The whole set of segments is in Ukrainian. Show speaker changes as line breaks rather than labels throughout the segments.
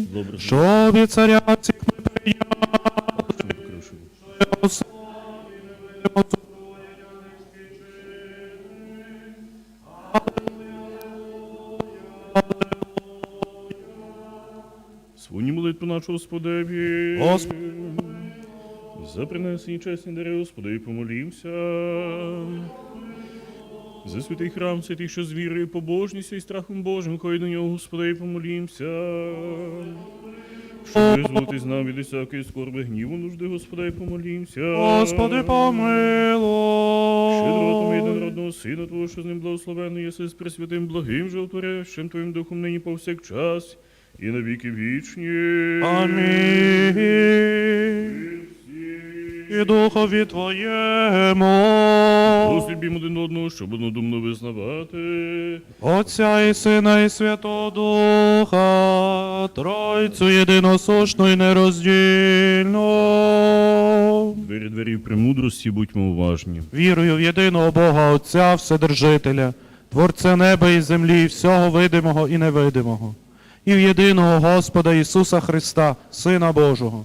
Добре.
Щоб і царя всіх ми прийняли.
Прошу. Свою молитву нашу Господеві.
Господи.
За принесені чесні дари, Господи, помолімся. За святий храм, святий, що з вірою, побожністю і страхом Божим, хай до нього, Господи, помолімся. Щоб визволитись нам від усякої скорби, гніву, нужди, Господи, помолімся.
Господи, помилуй.
Щедротом єдинородного Сина Твого, що з ним благословенний єси з пресвятим благим животворящим Твоїм Духом нині повсякчас і на віки вічні.
Амінь. І духові Твоєму.
Послідбім один одного, щоб однодумно визнавати.
Отця і Сина, і Святого Духа, Тройцю єдиносушну і нероздільну.
Двері двері премудрості, будьмо уважні.
Вірую в єдиного Бога Отця, Вседержителя, Творця неба і землі, і всього видимого і невидимого, і в єдиного Господа Ісуса Христа, Сина Божого,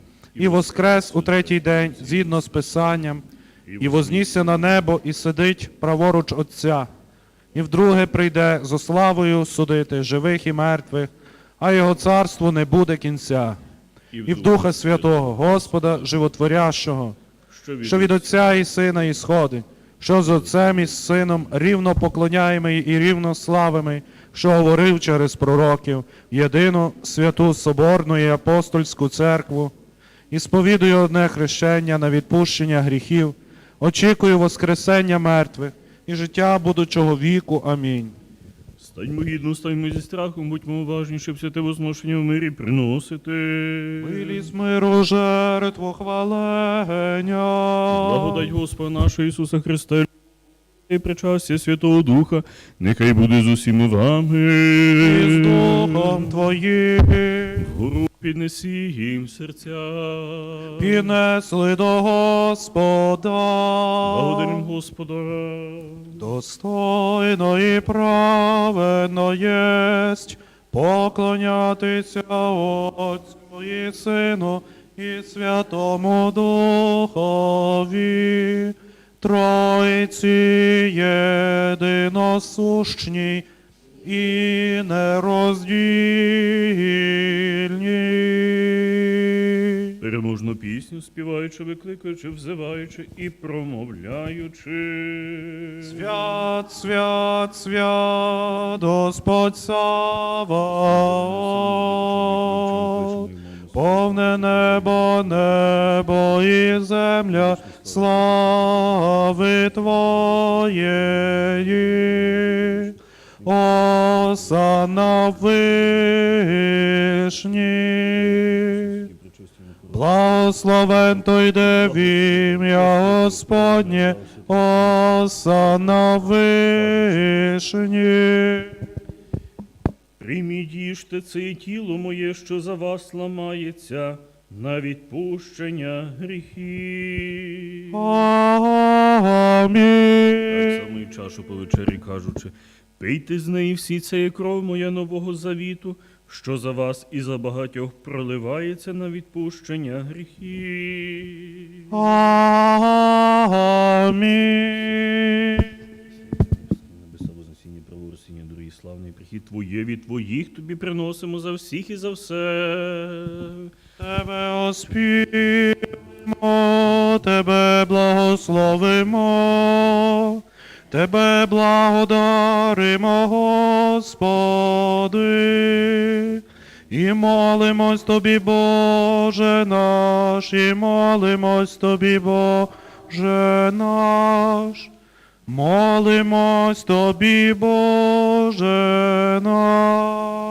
і воскрес у третій день, згідно з Писанням, і вознісся на небо, і сидить праворуч Отця, і вдруге прийде зо славою судити живих і мертвих, а його царству не буде кінця. І в Духа Святого, Господа Животворящого,
що
від Отця і Сина ісходить, що з Отцем і з Сином рівно поклоняємий і рівно славимий, що говорив через пророків, єдину святу Соборну і апостольську церкву, і сповідую одне хрещення на відпущення гріхів, очікую Воскресення мертвих і життя будучого віку. Амінь.
Станьмо гідно, станьмо зі страхом, будьмо уважні, щоб святе возношення в мирі приносити.
Милі з миру жертву хвалення.
Благодать Господа нашого Ісуса Христа і причастя Святого Духа, нехай буде з усіма вами.
І з Духом Твоїм.
Піднесі їм серця.
Піднесли до Господа.
Благодарим Господа.
Достойно і праведно єсть поклонятися Отцю і Сину і Святому Духові, Тройці єдиносущній і нероздільній.
Переможну пісню співаючи, викликаючи, взиваючи і промовляючи.
Свят, свят, свят, Господь Саваоф, повне небо, небо і земля, слави Твоєї. Осана вишні. Благословен той, де в ім'я Господнє, осана вишні.
Прийміть їжте це тіло моє, що за вас ламається, на відпущення гріхів.
Амінь.
Так само і чашу по вечері кажучи, пийте з неї всі це є кров моя нового завіту, що за вас і за багатьох проливається на відпущення гріхів.
Амінь.
Небеса вознесіння, праворосіння, дорогі славний прихід Твоє від Твоїх тобі приносимо за всіх і за все.
Тебе оспіваємо, Тебе благословимо, Тебе благодаримо, Господи, і молимось Тобі, Боже наш, і молимось Тобі, Боже наш. Молимось Тобі, Боже наш.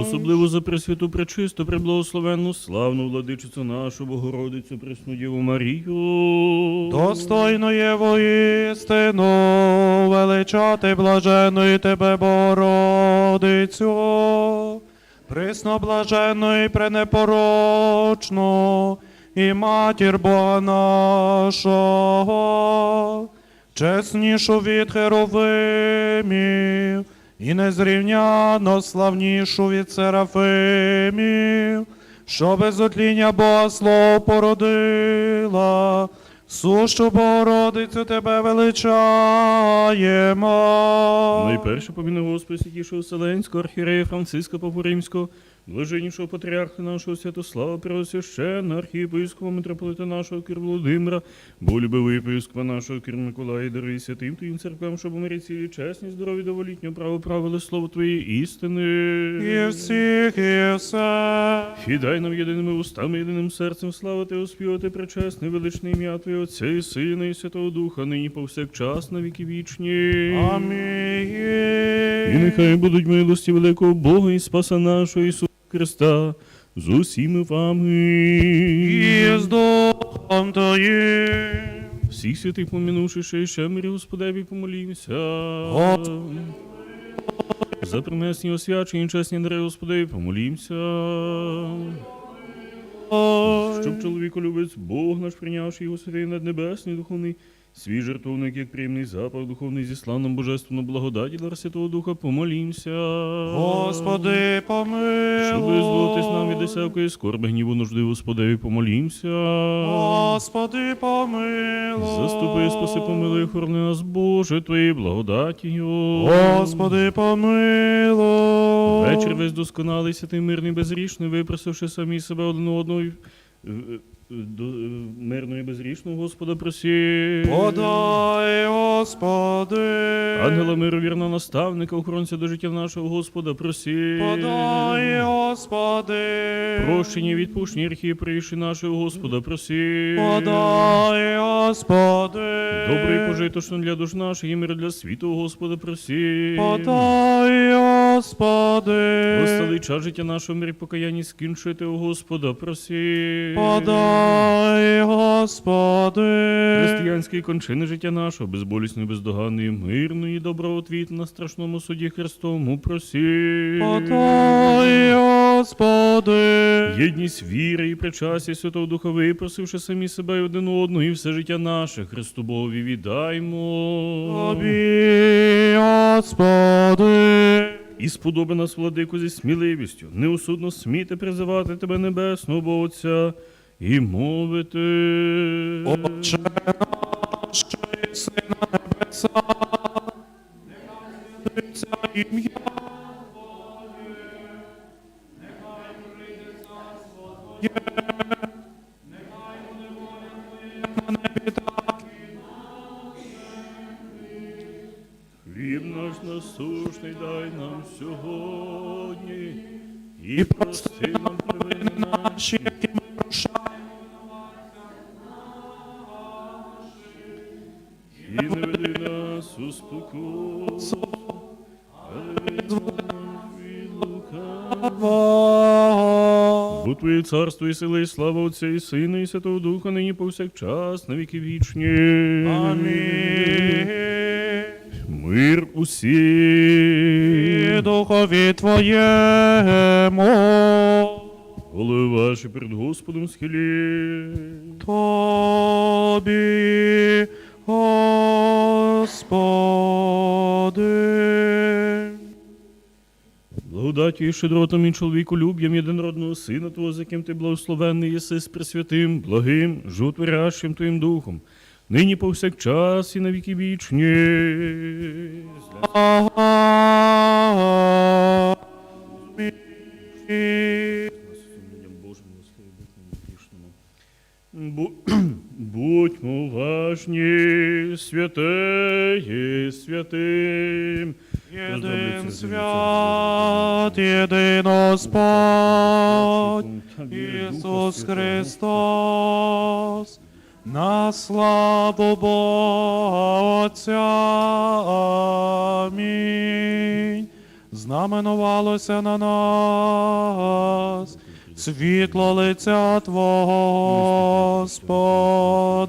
Особливо за пресвяту, пречисту, преблагословенну, славну владичицю нашу Богородицю, Пресну Діву Марію.
Достойно є воістину величати блаженної тебе, Богородицю, присно блаженну і пренепорочну, і матір Бога нашого, чеснішу від херовимів, і незрівняно славнішу від серафимів, що без отління слово породила, сущу Богородицю тебе величаємо.
Найперше поміну Господи святішого Вселенського архієрея Франциска Папуримського, блаженнішого патріарха нашого Святослава, Преосвященна, архієпископа митрополита нашого Кир Володимира, болюбивого єпископа нашого Кир Миколая, даруй святим твоїм церквам, щоб у мирі цілі чесні, здорові, доволітньо право правили слово Твоєї істини.
І всіх, і все.
І дай нам єдиними устами, єдиним серцем славити, оспівати пречесне, величне ім'я Твоє Отця і Сина, і Святого Духа, нині повсякчас на віки вічні.
Амінь.
І нехай будуть милості великого Бога і Спаса нашого Ісуса Христа з усіми вами.
І з Духом Твоїм.
Всіх святих помінувши ще ще мирі Господеві помолімся. За принесені освячені чесні дари Господеві помолімся. Щоб чоловіку любець Бог наш прийнявши його святий наднебесний духовний, свій жертовник, як приємний запах духовний зі славном божественну благодаті для Святого Духа, помолімся.
Господи, помилуй.
Щоб визволитись нам від всякої скорби, гніву нужди, Господеві, помолімся.
Господи, помилуй.
Заступи, спаси, помилуй, охорони нас, Боже, Твоєю благодатію.
Господи, помилуй.
Вечір весь досконалий, святий мирний, безрішний, випросивши самі себе один одного, до і безрішного Господа просі.
Подай, Господи.
Ангела миру, вірна наставника, охоронця до життя нашого Господа просі.
Подай, Господи.
Прощення, відпущення архії прийшли нашого Господа просі.
Подай, Господи.
Добрий пожиточно для душ наших і мир для світу, Господа просі.
Подай, Господи.
Остали час життя нашого мирі покаянні скінчити у Господа просі.
Подай, Господи.
Християнські кончини життя нашого, безболісної, бездоганної, мирної, доброотвіт на страшному суді Христовому просі.
Подай, Господи.
Єдність віри і причастя Святого Духа випросивши самі себе і один одного, і все життя наше Христу Богові віддаймо.
Тобі, Господи.
І сподоби нас, владику, зі сміливістю, неусудно сміти призивати тебе, Небесного Отця, і мовити.
Отче наш, що єси на небесах, нехай святиться ім'я
насушний дай нам сьогодні, і прости нам провини наші,
які ми прощаємо.
і не веди нас у спокусу, але від лукавого. Бо Твоє царство і сила, і слава Отця і Сина, і Святого Духа, нині повсякчас, на віки вічні.
Амінь.
Мир
І духові Твоєму.
Голови ваші перед Господом схилі.
Тобі, Господи.
Благодаті і щедротом і чоловіку люб'ям єдинородного Сина Твого, з яким ти благословенний єси з пресвятим, благим, животворящим Твоїм Духом, нині повсякчас і на віки вічні. Будьмо уважні, святеє святим.
Єдин свят, єдин Господь, Ісус Христос, на славу Бога Отця. Амінь. знаменувалося на нас, світло лиця Твого, Господи.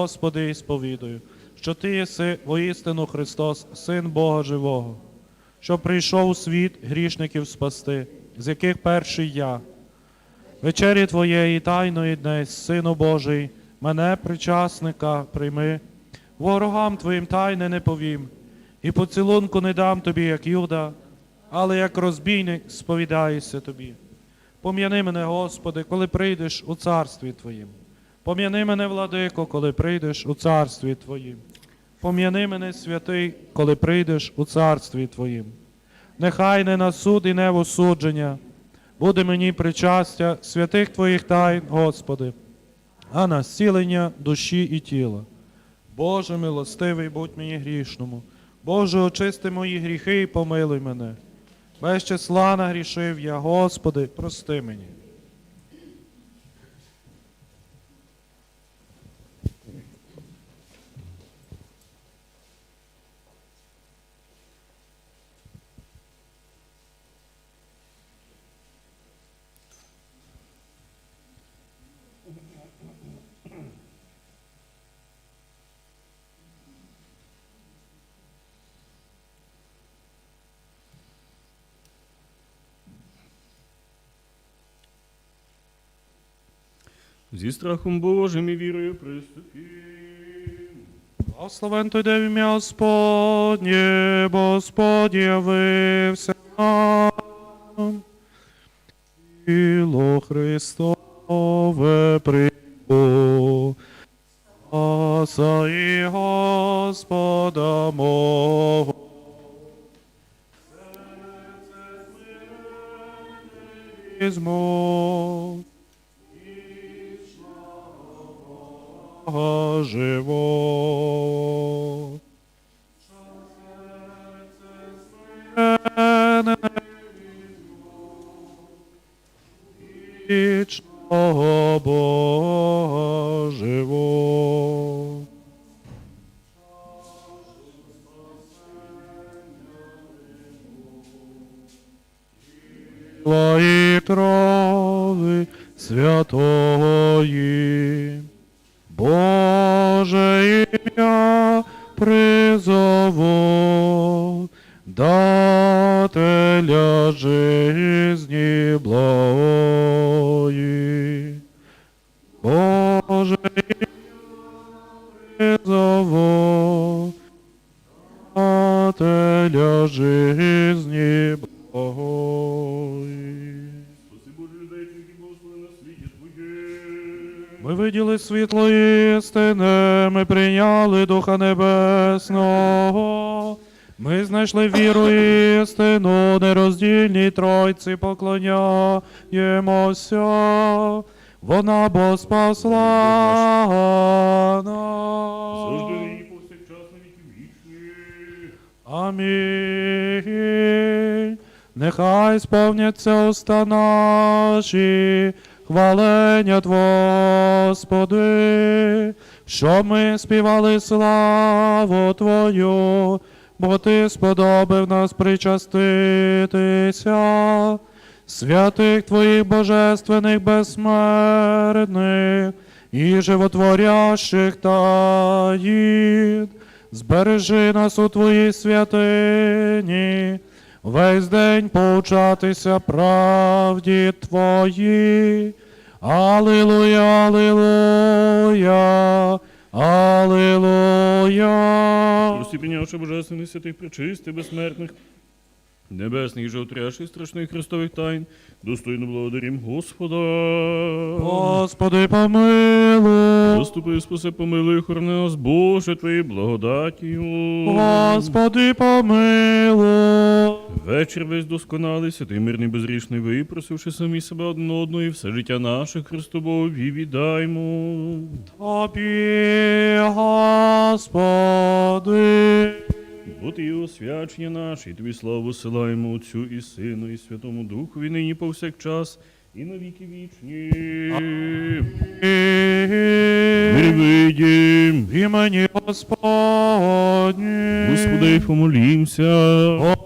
Господи, і сповідую, що Ти єси воістину Христос, Син Бога Живого, що прийшов у світ грішників спасти, з яких перший я. Вечері Твоєї тайної днесь, Сину Божий, мене, причасника, прийми, ворогам Твоїм тайне не повім, і поцілунку не дам тобі, як Юда, але як розбійник сповідаюся тобі. Пом'яни мене, Господи, коли прийдеш у царстві Твоїм. Пом'яни мене, владико, коли прийдеш у царстві Твоїм. Пом'яни мене, святий, коли прийдеш у царстві Твоїм. Нехай не на суд і не в осудження буде мені причастя святих Твоїх тайн, Господи, а на зцілення душі і тіла. Боже милостивий, будь мені грішному. Боже, очисти мої гріхи і помилуй мене. Без числа нагрішив я, Господи, прости мені.
Зі страхом Божим і вірою приступім.
Благословен той де в ім'я Господнє, Господь явився нам. Тіло Христове прибув, Спаса і Господа мого. Візьму, Бога живо. Вічного призову, дателя жизни благої. Боже ім'я дателя жизни виділи світло істини, ми прийняли Духа Небесного. Ми знайшли віру істину, нероздільній Тройці поклоняємося. Вона бо спасла нас. Амінь. Нехай сповняться уста наші, хвалення Господи, що ми співали славу Твою, бо Ти сподобав нас причаститися, святих Твоїх божественних безсмертних і животворящих таїн. Збережи нас у Твоїй святині, весь день поучатися правді Твої. Аллилуйя, Аллилуйя, Аллилуйя.
Прості прийнявши божественних святих причистих, безсмертних, небесних і животрящих страшних Христових тайн, достойно благодарім Господа.
Господи, помилуй.
Заступи, спаси, помилуй, хорони нас, Боже, Твоєю благодатію.
Господи, помилуй.
Вечір весь досконалий, святий мирний безрішний, випросивши самі себе один одного і все життя наше Христобові віддаймо.
Тобі, Господи.
От і освячення наше, і тобі славу силаємо Отцю і Сину, і Святому Духові, нині повсякчас, і на віки вічні. Мир видім,
В імені Господні.
Господи, помолімся.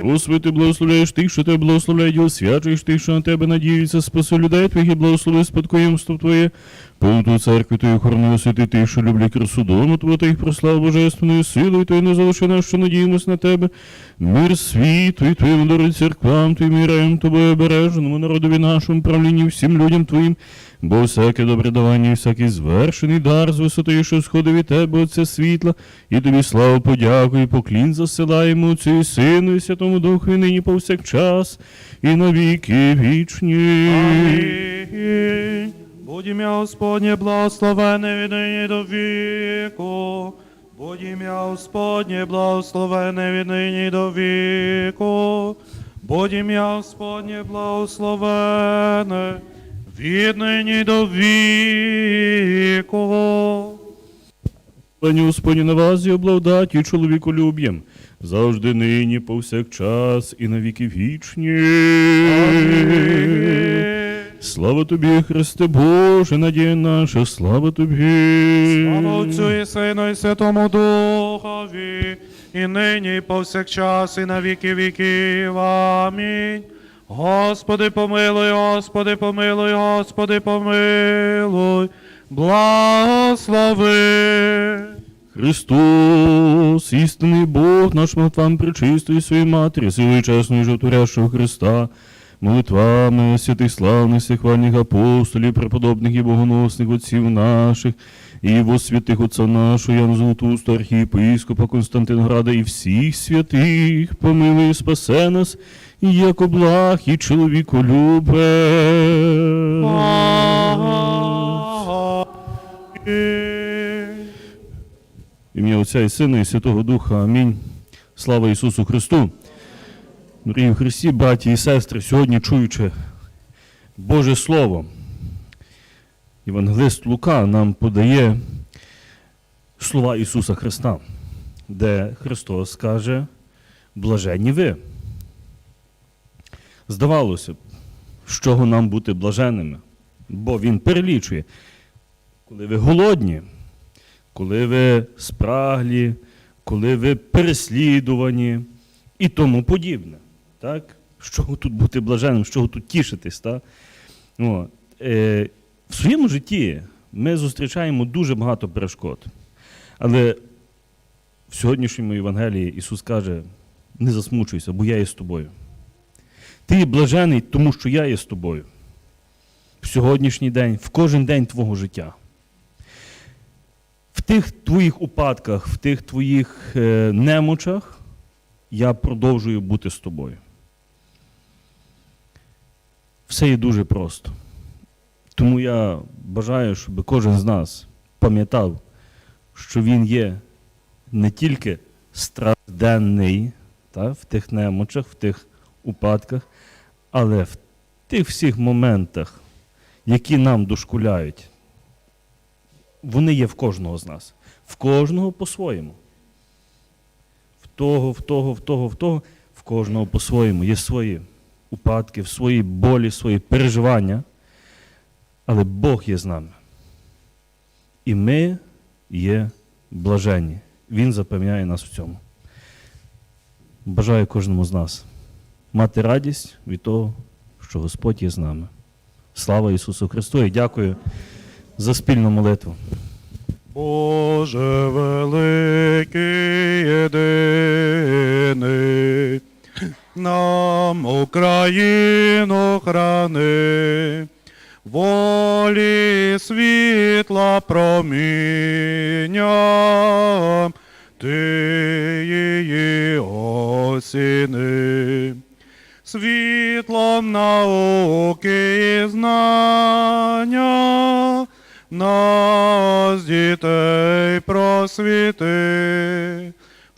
Господи, ти благословляєш тих, що тебе благословляють, і освячуєш тих, що на тебе надіються, спаси людей твоїх і благослови спадкоємство Твоє. Повту церкві Твою охорони освяти тих, що люблять красу дому Твого, та їх прослав божественною силою, Твою не залиши нас, що надіємось на тебе. Мир світу і Твоїм даруй церквам, Твоїм міраєм Тобою обереженому народові нашому правлінні, всім людям Твоїм. Бо всяке добре давання і всякий звершений дар з висоти, що сходив від тебе, Отця світла, і тобі славу, подяку і поклін засилаємо Отцю Сину, і Святому Духу, і нині повсякчас, і на віки вічні.
Амінь. Будь ім'я Господнє благословене від нині до віку. Будь ім'я Господнє благословене від нині до віку. Будь ім'я Господнє благословене від нині до віку.
Пані Господні на вас і обладаті чоловіколюб'ям, завжди нині, повсякчас, і на віки вічні.
Амінь.
Слава тобі, Христе Боже, надія наша, слава тобі.
Слава Отцю і Сину і Святому Духові, і нині, і повсякчас, і на віки віків. Амінь. Господи, помилуй, Господи, помилуй, Господи, помилуй, благослови.
Христос, істинний Бог, наш молитвам причистої своїй матері, силою чесної жовтворящого Христа, молитвами святих славних сихвальних апостолів, преподобних і богоносних отців наших, і во святих отця нашого Яна Золотусту, архієпископа Константинграда і всіх святих, помилуй і спасе нас, як облах і чоловіколюбе.
Амінь.
В Ім'я Отця і Сина і Святого Духа. Амінь. Слава Ісусу Христу. Дорогі в Христі, браті і сестри, сьогодні чуючи Боже Слово, Євангелист Лука нам подає слова Ісуса Христа, де Христос каже, блаженні ви. Здавалося б, з чого нам бути блаженними, бо Він перелічує, коли ви голодні, коли ви спраглі, коли ви переслідувані і тому подібне. Так? З тут бути блаженним, з чого тут тішитись? Так? О, е, в своєму житті ми зустрічаємо дуже багато перешкод. Але в сьогоднішньому Євангелії Ісус каже: не засмучуйся, бо я є з тобою. Ти є блажений, тому що я є з тобою. В сьогоднішній день, в кожен день твого життя в тих твоїх упадках, в тих твоїх е, немочах я продовжую бути з тобою. Все є дуже просто. Тому я бажаю, щоб кожен з нас пам'ятав, що він є не тільки стражденний та, в тих немочах, в тих упадках, але в тих всіх моментах, які нам дошкуляють, вони є в кожного з нас. В кожного по-своєму. В того, в того, в того, в того, в кожного по-своєму. Є свої упадки, в свої болі, свої переживання. Але Бог є з нами. І ми є блаженні. Він запевняє нас в цьому. Бажаю кожному з нас мати радість від того, що Господь є з нами. Слава Ісусу Христу і дякую за спільну молитву.
Боже великий єдиний, нам Україну храни, волі світла проміння, ти її осіни. Світлом науки і знання нас дітей просвіти,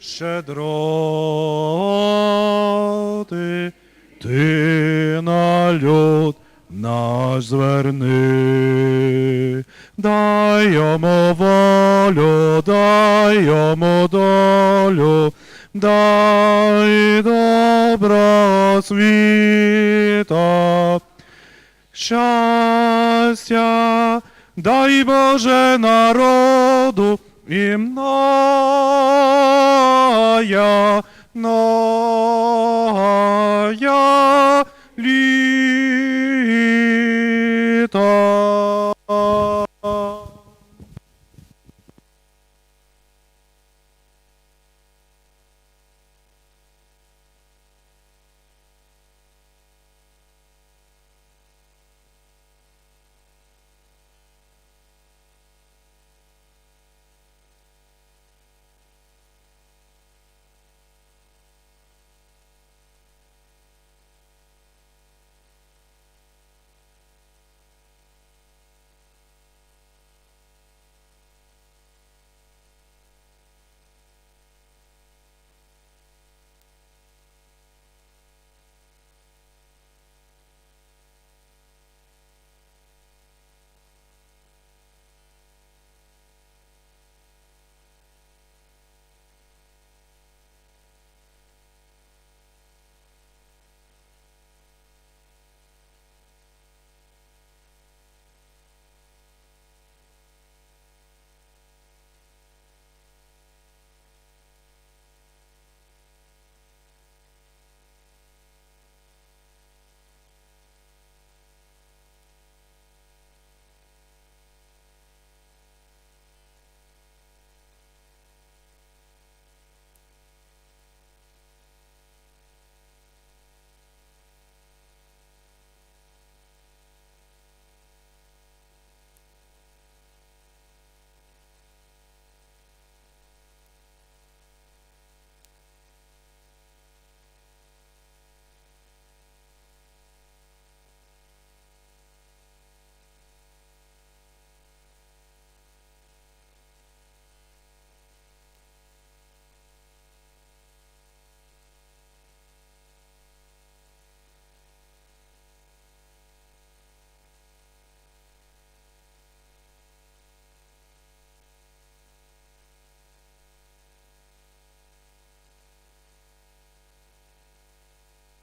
щедроти ти на люд наш зверни. Дай йому волю, дай йому долю, дай добра світа. Щастя, дай Боже народу і ная літа.